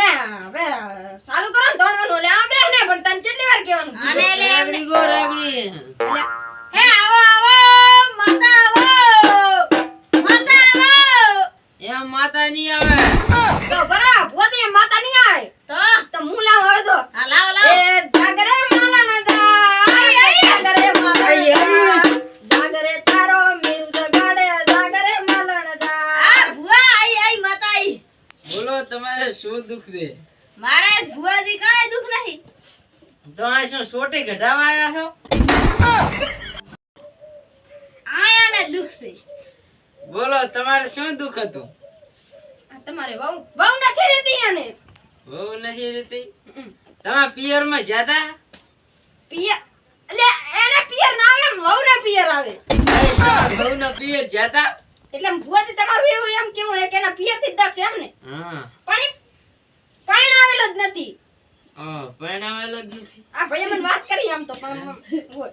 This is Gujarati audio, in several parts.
હવે સારું કરો ને દોડવાનું. એટલે આમ બેહ ને પણ તને કેટલી વાર કહેવાનું? આને લે. રાગડી ગો રાગડી હે આવો આવો માતા આવો માતા આવો. એમ માતા નહીં આવે. તમારે દુઃખ દે. મારે ભુવાજી કાંઈ દુઃખ નહીં. તો આ શું સોટી કઢાવા આવ્યા છો? આયાને દુઃખ છે. બોલો તમારે શું દુઃખ હતું? તમારે વહુ વહુ નથી રહેતી એને વહુ નથી રહેતી? તમે પિયરમાં જાતા? પિયર એટલે એને પિયર ના આવે એમ વહુ ના પિયર આવે. વહુ ના પિયર જાતા? એટલે ભુવાજી તમારું એવું એમ કેવું હે કે એના પિયરથી જ દક્ષ એમ ને? હા. પણ પરણાવેલો જ નથી. ઓ પરણાવેલો જ નથી. આ ભાઈએ મને વાત કરી આમ તો પણ મ- હોય.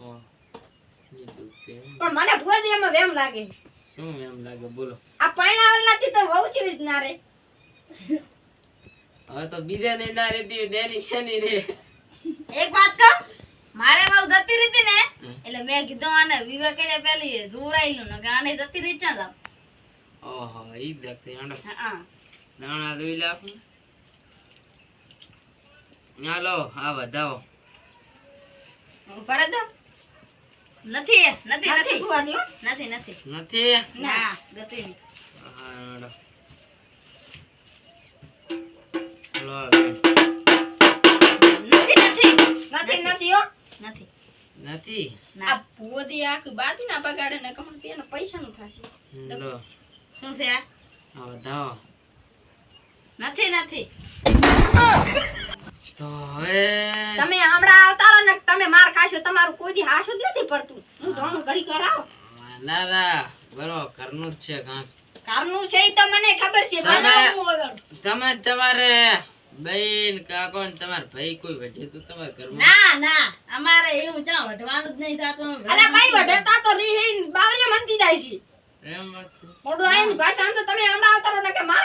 ઓ, ઈ દુઃખ છે. પણ મને ભુવાજી એમાં વેમ લાગે. શું એમ લાગે? બોલો. આ પરણાવેલ નથી તો વહુ કેવી રીતના રે હવે તો બીજા ને ના રહેતી હોય શેની રે એક વાત કહું? મારે બહુ જતી રીતી ને એટલે મેં કીધું આને વિવેક એને પેલી જોરાયેલું ને કે આને જતી રીત ઓહો ઈ હા. દોઈ લાખું હાલો આ વધાવો. ઉપર દો નથી નથી નથી નથી. નથી નથી. નથી? ના ગતી નથી નથી. નથી નથી. હો. નથી. નથી? આ ના ભુવાજી આખી બાતી ના બગાડે ને કમણ કે એનો પૈસા નું થશે. લો. શું છે? આ? વધાવો. નથી નથી. તમે હમણાં આવતા રહો ને તમે માર ખાશો તમારું કોઈ દી હાશું જ નથી પડતું. હું ધોણું ઘડી કરાવો. ના ના બરો ઘરનું જ છે કાંક કારનું છે તો મને ખબર છે તમે- તમારે બેન કાકો ને તમાર ભાઈ કોઈ વઢે તો તમાર ઘરમાં? ના ના અમારે એવું ચા વઢવાનું જ નહીં થતું. અલા ભાઈ વઢતા તો રી હે બાવરી મંતી જાય છે. એમ મોડું. આઈને ભાષા તો તમે હમણાં આવતા રહો ને કે માર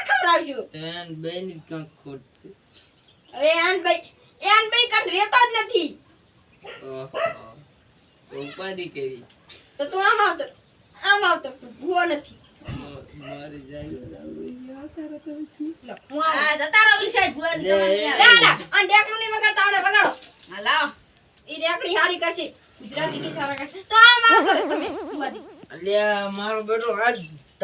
એન બેન જ કાંક ખોટ. છે. હવે એન ભાઈ એન ભાઈ કન રહેતો જ નથી. તો ઉપાધિ કરી તો તું આમ આવતો આમ આવતો તું ભૂવો નથી. મારી જાય. લો, હું આવું. હા જતા રહો સાઈડ ભુવાજી તમારે નહીં આવે. લા, લા, આ ડેકનું વગાડતા આવડે વગાડો હા લાવો ઈ રેકડી હારી કરશે. ગુજરાતી ગીત હારા કરશે. તો આમ આવતો તમે ભુવાજી. અલ્યા મારો બેટો આજ